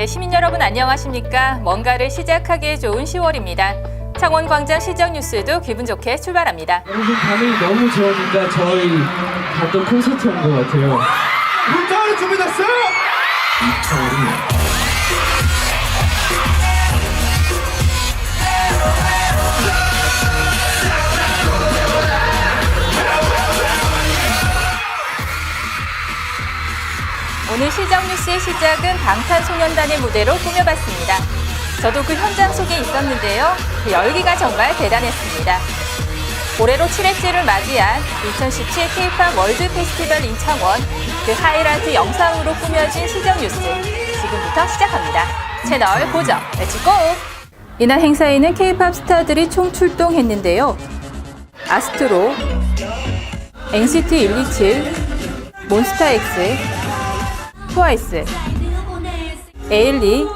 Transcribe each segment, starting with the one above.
네, 시민 여러분 안녕하십니까? 뭔가를 시작하기에 좋은 10월입니다. 창원광장 시정 뉴스도 기분 좋게 출발합니다. 여러분 반응이 너무 좋으니까 저희 갔던 콘서트 온것 같아요. 문자를 준비됐어요? 시정 뉴스의 시작은 방탄소년단의 무대로 꾸며봤습니다. 저도 그 현장 속에 있었는데요. 그 열기가 정말 대단했습니다. 올해로 7회째를 맞이한 2017 K-팝 월드 페스티벌 인창원 그 하이라이트 영상으로 꾸며진 시정 뉴스 지금부터 시작합니다. 채널 고정 렛츠고! 이날 행사에는 K-팝 스타들이 총 출동했는데요. 아스트로, NCT 127, 몬스타엑스, 트와이스, 에일리,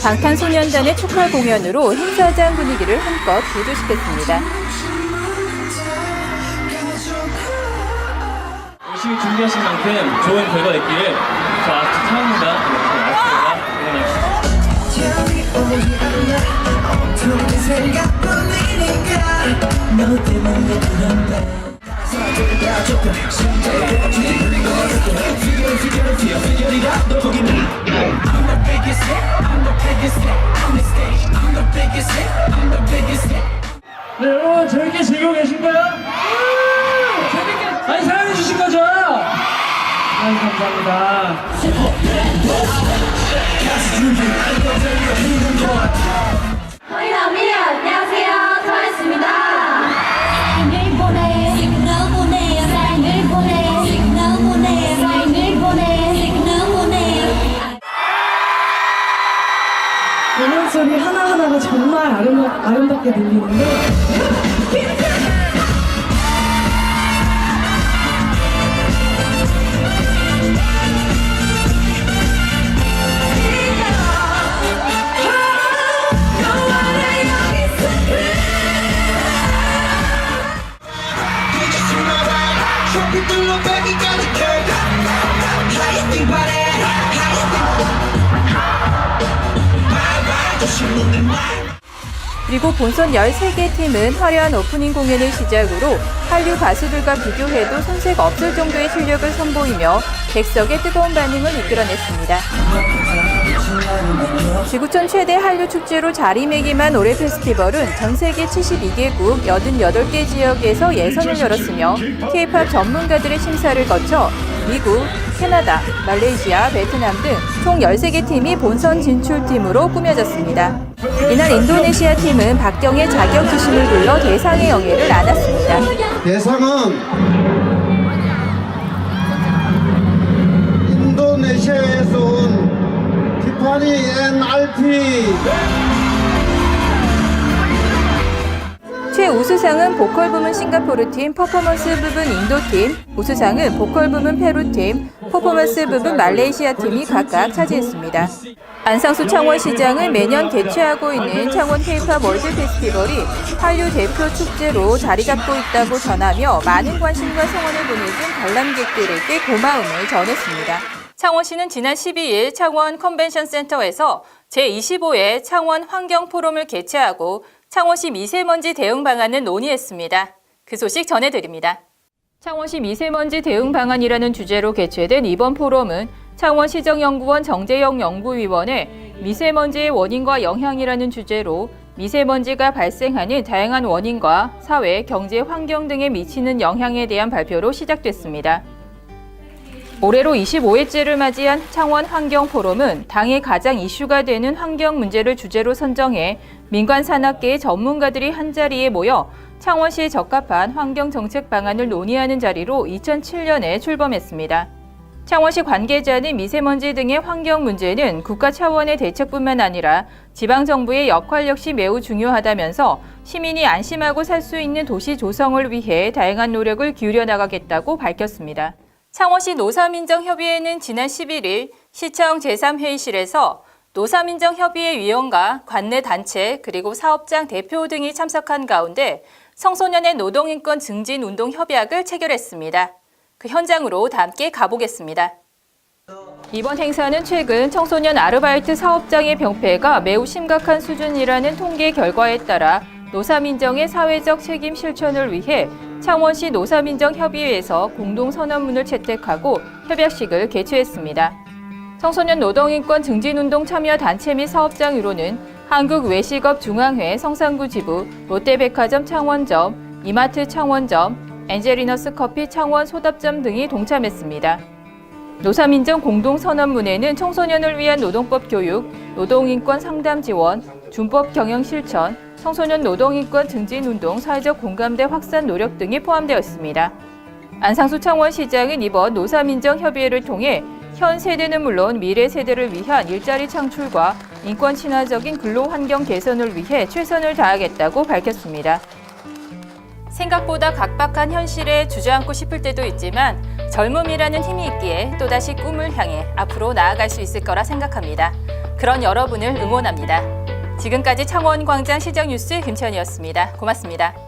방탄소년단의 축하 공연으로 행사장 분위기를 한껏 부두시켰습니다. 열심히 준비하신 만큼 좋은 결과 있기를 저 아스트 차원입니다. 아스트가 응원하겠습니다. 네, 여러분 재밌게 즐기고 계신가요? 재밌게 많이 사랑해 주신 거죠? 아유 감사합니다. 남미 안 아름답, 아름답게 들리는데 그리고 본선 13개 팀은 화려한 오프닝 공연을 시작으로 한류 가수들과 비교해도 손색 없을 정도의 실력을 선보이며 객석의 뜨거운 반응을 이끌어냈습니다. 지구촌 최대 한류 축제로 자리매김한 올해 페스티벌은 전 세계 72개국 88개 지역에서 예선을 열었으며 K-팝 전문가들의 심사를 거쳐 미국, 캐나다, 말레이시아, 베트남 등 총 13개 팀이 본선 진출팀으로 꾸며졌습니다. 이날 인도네시아 팀은 박경의 자격 지심을 불러 대상의 영예를 안았습니다. 대상은 인도네시아에서 온 티파니 NRT 최우수상은 보컬 부문 싱가포르 팀, 퍼포먼스 부분 인도 팀, 우수상은 보컬 부문 페루 팀, 퍼포먼스 부분 말레이시아 팀이 각각 차지했습니다. 안상수 창원시장은 매년 개최하고 있는 창원 K-팝 월드 페스티벌이 한류 대표 축제로 자리 잡고 있다고 전하며 많은 관심과 성원을 보내준 관람객들에게 고마움을 전했습니다. 창원시는 지난 12일 창원 컨벤션 센터에서 제25회 창원 환경 포럼을 개최하고 창원시 미세먼지 대응 방안을 논의했습니다. 그 소식 전해드립니다. 창원시 미세먼지 대응 방안이라는 주제로 개최된 이번 포럼은 창원시정연구원 정재영 연구위원의 미세먼지의 원인과 영향이라는 주제로 미세먼지가 발생하는 다양한 원인과 사회, 경제, 환경 등에 미치는 영향에 대한 발표로 시작됐습니다. 올해로 25회째를 맞이한 창원 환경 포럼은 당의 가장 이슈가 되는 환경 문제를 주제로 선정해 민관 산업계의 전문가들이 한자리에 모여 창원시에 적합한 환경 정책 방안을 논의하는 자리로 2007년에 출범했습니다. 창원시 관계자는 미세먼지 등의 환경 문제는 국가 차원의 대책뿐만 아니라 지방 정부의 역할 역시 매우 중요하다면서 시민이 안심하고 살 수 있는 도시 조성을 위해 다양한 노력을 기울여 나가겠다고 밝혔습니다. 창원시 노사민정협의회는 지난 11일 시청 제3회의실에서 노사민정협의회 위원과 관내 단체 그리고 사업장 대표 등이 참석한 가운데 청소년의 노동인권 증진 운동 협약을 체결했습니다. 그 현장으로 다 함께 가보겠습니다. 이번 행사는 최근 청소년 아르바이트 사업장의 병폐가 매우 심각한 수준이라는 통계 결과에 따라 노사민정의 사회적 책임 실천을 위해 창원시 노사민정협의회에서 공동선언문을 채택하고 협약식을 개최했습니다. 청소년 노동인권 증진운동 참여 단체 및 사업장으로는 한국외식업 중앙회 성산구 지부, 롯데백화점 창원점, 이마트 창원점, 엔젤리너스 커피 창원 소답점 등이 동참했습니다. 노사민정 공동선언문에는 청소년을 위한 노동법 교육, 노동인권 상담 지원, 준법 경영 실천, 청소년 노동인권 증진 운동 사회적 공감대 확산 노력 등이 포함되어 있습니다. 안상수 창원시장은 이번 노사민정협의회를 통해 현 세대는 물론 미래 세대를 위한 일자리 창출과 인권 친화적인 근로 환경 개선을 위해 최선을 다하겠다고 밝혔습니다. 생각보다 각박한 현실에 주저앉고 싶을 때도 있지만 젊음이라는 힘이 있기에 또다시 꿈을 향해 앞으로 나아갈 수 있을 거라 생각합니다. 그런 여러분을 응원합니다. 지금까지 창원광장 시정 뉴스 김천이었습니다. 고맙습니다.